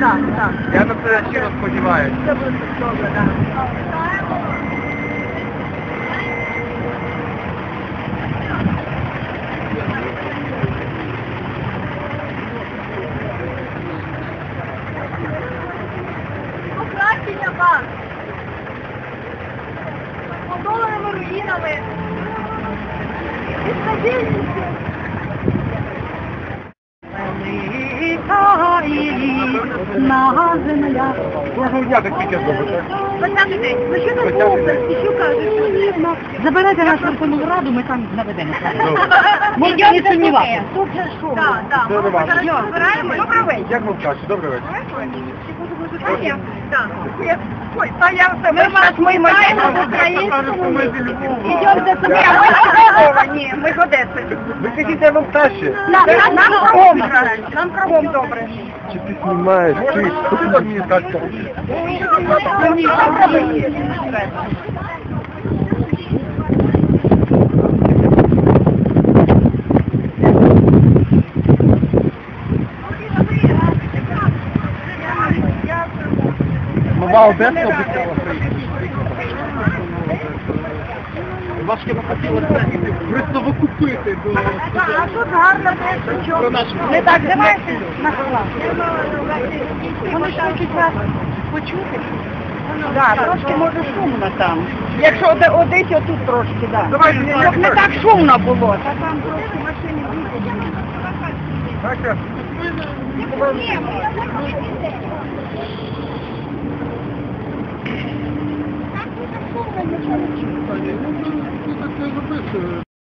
Так, так. Я на це щиро сподіваюся. Це буде добре, так. Покращення вас. Велика земля. Кожного дня так тільки зробити. Ну що там було? що кажуть, що вірно. Нашу Верховну Раду, ми там наведемо. Можна не сумніватися. Тут же що? Так, так. Ми нормально. зараз збираємо. Добрий вечір. Як вам кажуть? Добрий вечір. Ой, та я все, ми вас ми маємо українському. Ідемо до себе. А ми Ні, ми з Одеси. Ви кажіть, я вам краще. Нам, нам, нам кругом, нам кругом добре. Чи ти знімаєш? Ти, що ти там мені? Мені добре. Нова Одеса обіцяла Важко би хотілося присовокупити до... А тут гарно те, що не так давайте на клас. Вони ж хочуть вас почути. Так, трошки може шумно там. Якщо оде- одесь, отут трошки, так. Щоб не так шумно було. Та там трошки машини їздять. Так, 警察がいるん。